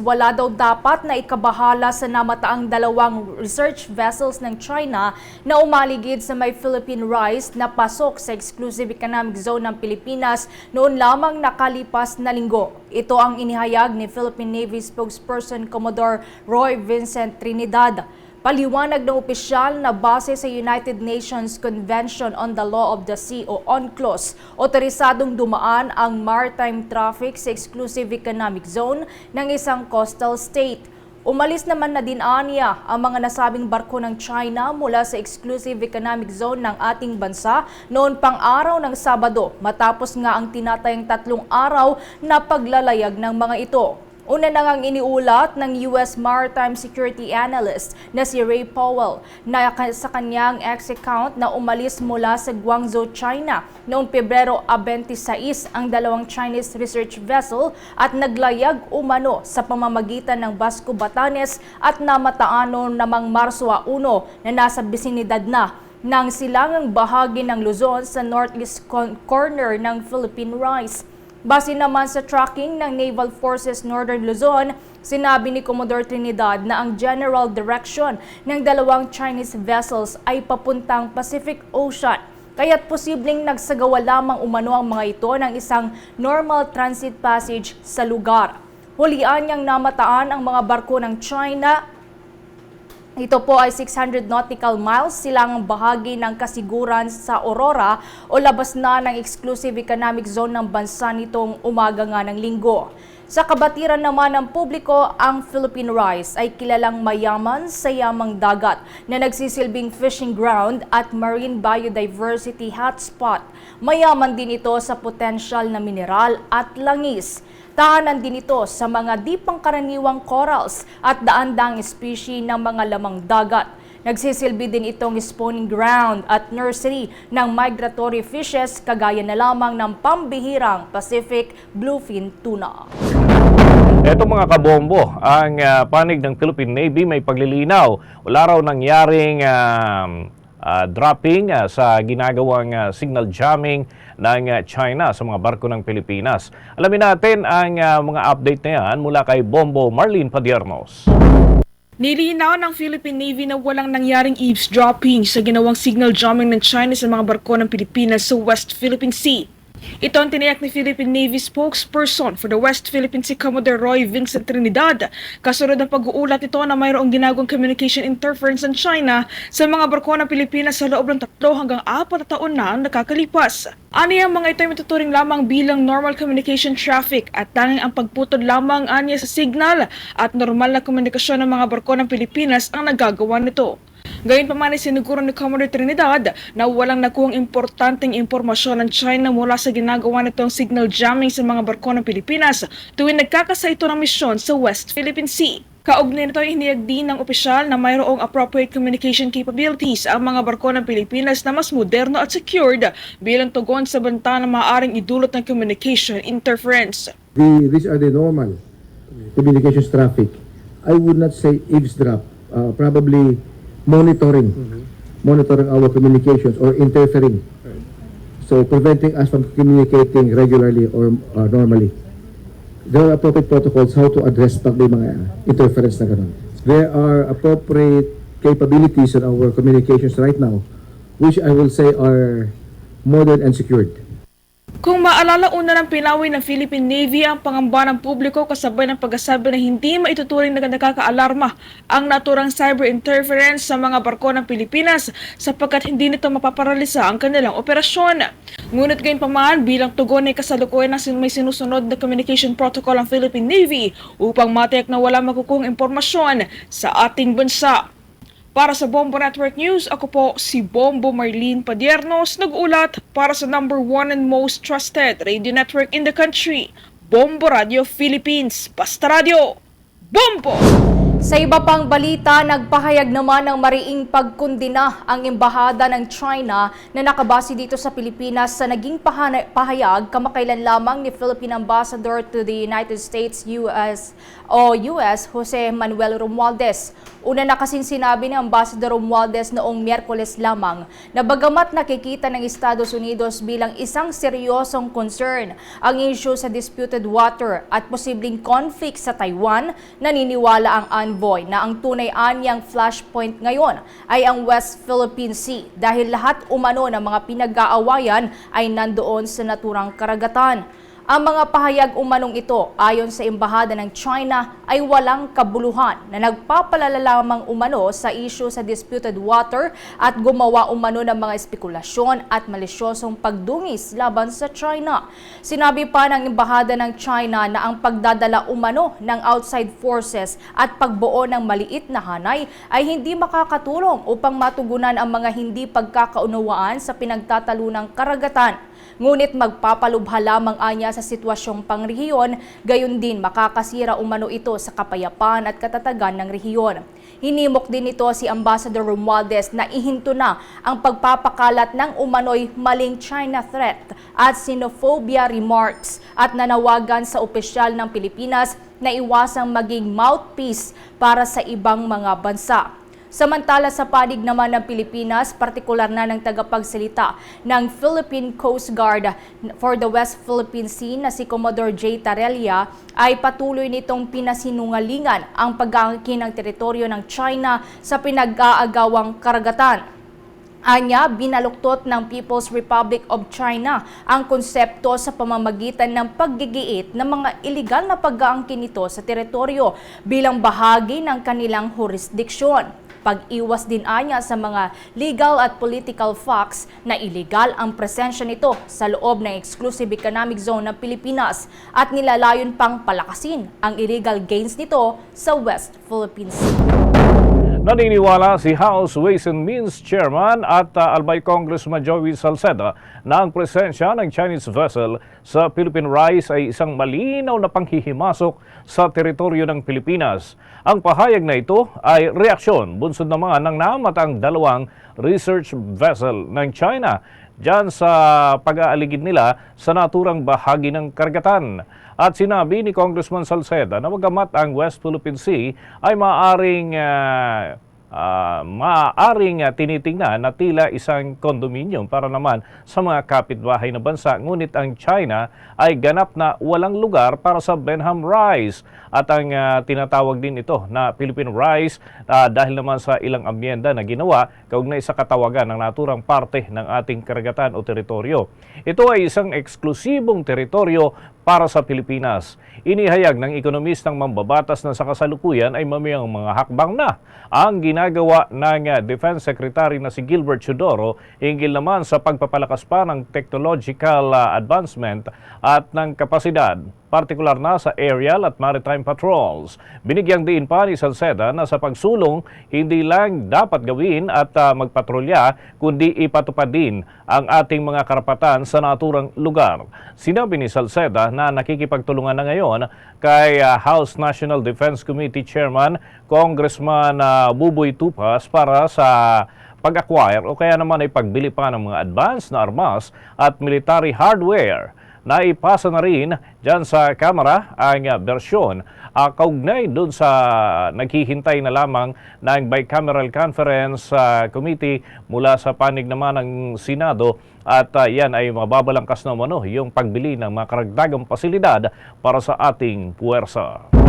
Wala daw dapat na ikabahala sa namataang dalawang research vessels ng China na umaligid sa may Philippine rice na pasok sa exclusive economic zone ng Pilipinas noon lamang nakalipas na linggo. Ito ang inihayag ni Philippine Navy spokesperson Commodore Roy Vincent Trinidad. Paliwanag ng opisyal na base sa United Nations Convention on the Law of the Sea o UNCLOS, otorisadong dumaan ang maritime traffic sa exclusive economic zone ng isang coastal state. Umalis naman na din aniya ang mga nasabing barko ng China mula sa exclusive economic zone ng ating bansa noon pang araw ng Sabado matapos nga ang tinatayang tatlong araw na paglalayag ng mga ito. Una na ngang iniulat ng US Maritime Security Analyst na si Ray Powell na sa kanyang ex account na umalis mula sa Guangzhou, China noong Pebrero 26 ang dalawang Chinese research vessel at naglayag umano sa pamamagitan ng Vasco Batanes at namataano namang Marso 1 na nasa bisinidad na ng silangang bahagi ng Luzon sa northeast corner ng Philippine Rice. Base naman sa tracking ng Naval Forces Northern Luzon, sinabi ni Commodore Trinidad na ang general direction ng dalawang Chinese vessels ay papuntang Pacific Ocean. Kaya't posibleng nagsagawa lamang umano ang mga ito ng isang normal transit passage sa lugar. Hulian niyang namataan ang mga barko ng China ito po ay 600 nautical miles silang bahagi ng kasiguran sa Aurora o labas na ng exclusive economic zone ng bansa nitong umaga nga ng linggo. Sa kabatiran naman ng publiko, ang Philippine Rice ay kilalang mayaman sa yamang dagat na nagsisilbing fishing ground at marine biodiversity hotspot. Mayaman din ito sa potensyal na mineral at langis. Tahanan din ito sa mga di pangkaraniwang corals at daan-daang species ng mga lamang dagat. Nagsisilbi din itong spawning ground at nursery ng migratory fishes kagaya na lamang ng pambihirang Pacific bluefin tuna. Eto mga kabombo, ang ah, panig ng Philippine Navy may paglilinaw. Wala raw nangyaring um, ah, dropping ah, sa ginagawang ah, signal jamming ng ah, China sa mga barko ng Pilipinas. Alamin natin ang ah, mga update na yan mula kay Bombo Marlene Padiernos. Nilinaw ng Philippine Navy na walang nangyaring eavesdropping sa ginawang signal jamming ng China sa mga barko ng Pilipinas sa West Philippine Sea. Ito ang tiniyak ni Philippine Navy spokesperson for the West Philippine Sea Commodore Roy Vincent Trinidad. Kasunod ng pag-uulat ito na mayroong ginagawang communication interference ng China sa mga barko ng Pilipinas sa loob ng tatlo hanggang apat na taon na ang nakakalipas. Ani ang mga ito ay matuturing lamang bilang normal communication traffic at tanging ang pagputol lamang aniya sa signal at normal na komunikasyon ng mga barko ng Pilipinas ang nagagawa nito. Gayunpaman ay siniguro ni Commodore Trinidad na walang nakuhang importanteng impormasyon ng China mula sa ginagawa nitong signal jamming sa mga barko ng Pilipinas tuwing nagkakasa ito ng misyon sa West Philippine Sea. Kaugnay nito ay hiniyag din ng opisyal na mayroong appropriate communication capabilities ang mga barko ng Pilipinas na mas moderno at secured bilang tugon sa banta na maaaring idulot ng communication interference. the, these are the normal communications traffic. I would not say eavesdrop, uh, probably monitoring, monitoring our communications or interfering. So preventing us from communicating regularly or uh, normally. There are appropriate protocols how to address pag may mga interference na ganun. There are appropriate capabilities in our communications right now, which I will say are modern and secured. Kung maalala una ng pinawi ng Philippine Navy ang pangamba ng publiko kasabay ng pagkasabi na hindi maituturing na nakakaalarma ang naturang cyber interference sa mga barko ng Pilipinas sapagkat hindi nito mapaparalisa ang kanilang operasyon. Ngunit gayon paman bilang tugon ay kasalukuyan ng may sinusunod na communication protocol ang Philippine Navy upang matiyak na wala makukuhang impormasyon sa ating bansa. Para sa Bombo Network News, ako po si Bombo Marlene Padiernos, nag-ulat para sa number one and most trusted radio network in the country, Bombo Radio Philippines. Basta Radio, Bombo! Sa iba pang balita, nagpahayag naman ng mariing pagkundina ang embahada ng China na nakabase dito sa Pilipinas sa naging pahayag kamakailan lamang ni Philippine Ambassador to the United States, US, o US Jose Manuel Romualdez. Una na kasing sinabi ni Ambassador Romualdez noong Miyerkules lamang na bagamat nakikita ng Estados Unidos bilang isang seryosong concern ang issue sa disputed water at posibleng conflict sa Taiwan, naniniwala ang envoy na ang tunay anyang flashpoint ngayon ay ang West Philippine Sea dahil lahat umano ng mga pinag-aawayan ay nandoon sa naturang karagatan. Ang mga pahayag umanong ito ayon sa Embahada ng China ay walang kabuluhan na nagpapalala lamang umano sa issue sa disputed water at gumawa umano ng mga espekulasyon at malisyosong pagdungis laban sa China. Sinabi pa ng Embahada ng China na ang pagdadala umano ng outside forces at pagbuo ng maliit na hanay ay hindi makakatulong upang matugunan ang mga hindi pagkakaunawaan sa pinagtatalunang karagatan. Ngunit magpapalubha lamang anya sa sitwasyong pangrehiyon, gayon din makakasira umano ito sa kapayapaan at katatagan ng rehiyon. Hinimok din ito si Ambassador Romualdez na ihinto na ang pagpapakalat ng umano'y maling China threat at xenophobia remarks at nanawagan sa opisyal ng Pilipinas na iwasang maging mouthpiece para sa ibang mga bansa. Samantala sa panig naman ng Pilipinas, partikular na ng tagapagsalita ng Philippine Coast Guard for the West Philippine Sea na si Commodore J. Tarelia ay patuloy nitong pinasinungalingan ang pag-aangkin ng teritoryo ng China sa pinag-aagawang karagatan. Anya, binaluktot ng People's Republic of China ang konsepto sa pamamagitan ng paggigiit ng mga ilegal na pag-aangkin nito sa teritoryo bilang bahagi ng kanilang jurisdiksyon. Pag-iwas din anya sa mga legal at political facts na illegal ang presensya nito sa loob ng exclusive economic zone ng Pilipinas at nilalayon pang palakasin ang illegal gains nito sa West Philippine Sea. Naniniwala si House Ways and Means Chairman at uh, Albay Congressman Joey Salceda na ang presensya ng Chinese vessel sa Philippine Rice ay isang malinaw na panghihimasok sa teritoryo ng Pilipinas. Ang pahayag na ito ay reaksyon bunsod naman ng namatang dalawang research vessel ng China dyan sa pag-aaligid nila sa naturang bahagi ng karagatan. At sinabi ni Congressman Salceda na magamat ang West Philippine Sea ay maaaring ah, ah, maaaring ah, tinitingnan na tila isang kondominium para naman sa mga kapitbahay na bansa. Ngunit ang China ay ganap na walang lugar para sa Benham Rice. At ang ah, tinatawag din ito na Philippine Rice ah, dahil naman sa ilang amyenda na ginawa kaugnay sa katawagan ng naturang parte ng ating karagatan o teritoryo. Ito ay isang eksklusibong teritoryo para sa Pilipinas. Inihayag ng ekonomistang mambabatas na sa kasalukuyan ay mamayang mga hakbang na ang ginagawa ng Defense Secretary na si Gilbert Chodoro hinggil naman sa pagpapalakas pa ng technological uh, advancement at ng kapasidad partikular na sa aerial at maritime patrols. Binigyang diin pa ni Salceda na sa pagsulong, hindi lang dapat gawin at uh, magpatrolya, kundi ipatupad din ang ating mga karapatan sa naturang lugar. Sinabi ni Salceda na nakikipagtulungan na ngayon kay uh, House National Defense Committee Chairman Congressman uh, Buboy Tupas para sa pag-acquire o kaya naman ay pagbili pa ng mga advanced na armas at military hardware naipasa na rin dyan sa Kamara ang bersyon uh, kaugnay doon sa naghihintay na lamang ng bicameral conference uh, committee mula sa panig naman ng Senado at uh, yan ay mababalangkas na umano yung pagbili ng mga karagdagang pasilidad para sa ating puwersa.